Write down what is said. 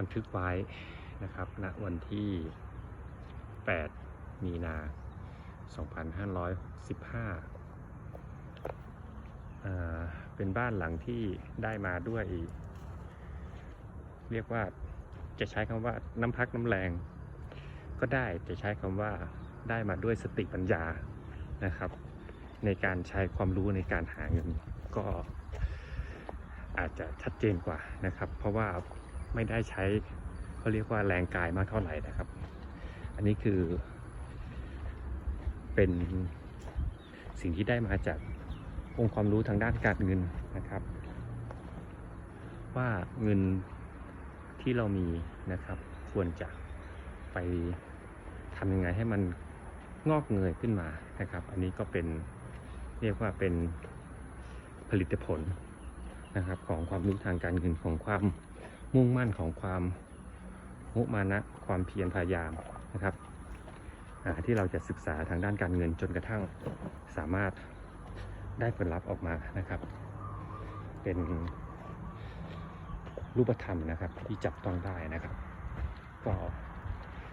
บันทึกไว้นะครับณวันที่ 8 มีนา 2565อ่าเป็นบ้านหลังที่ได้มาด้วย เรียกว่าจะใช้คำว่าน้ำพักน้ำแรง ก็ได้จะใช้คำว่าได้มาด้วยสติปัญญานะครับ ในการใช้ความรู้ในการหาเงินก็อาจจะชัดเจนกว่านะครับ เพราะว่า ไม่ได้ใช้เขาเรียกว่าแรงกายมากเท่าไหร่นะครับ อันนี้คือ เป็นสิ่งที่ได้มาจากองค์ความรู้ทางด้านการเงินนะครับ ว่าเงินที่เรามีนะครับ ควรจะไปทำยังไงให้มันงอกเงยขึ้นมานะครับ อันนี้ก็เป็นเรียกว่าเป็นผลิตผลนะครับของความรู้ทางการเงินของความ มุ่งมั่นของความมุมานะความเพียรพยายามนะครับที่เราจะศึกษาทางด้านการเงินจนกระทั่งสามารถได้ผลลัพธ์ออกมานะครับ เป็นรูปธรรมนะครับที่จับต้องได้นะครับ ก็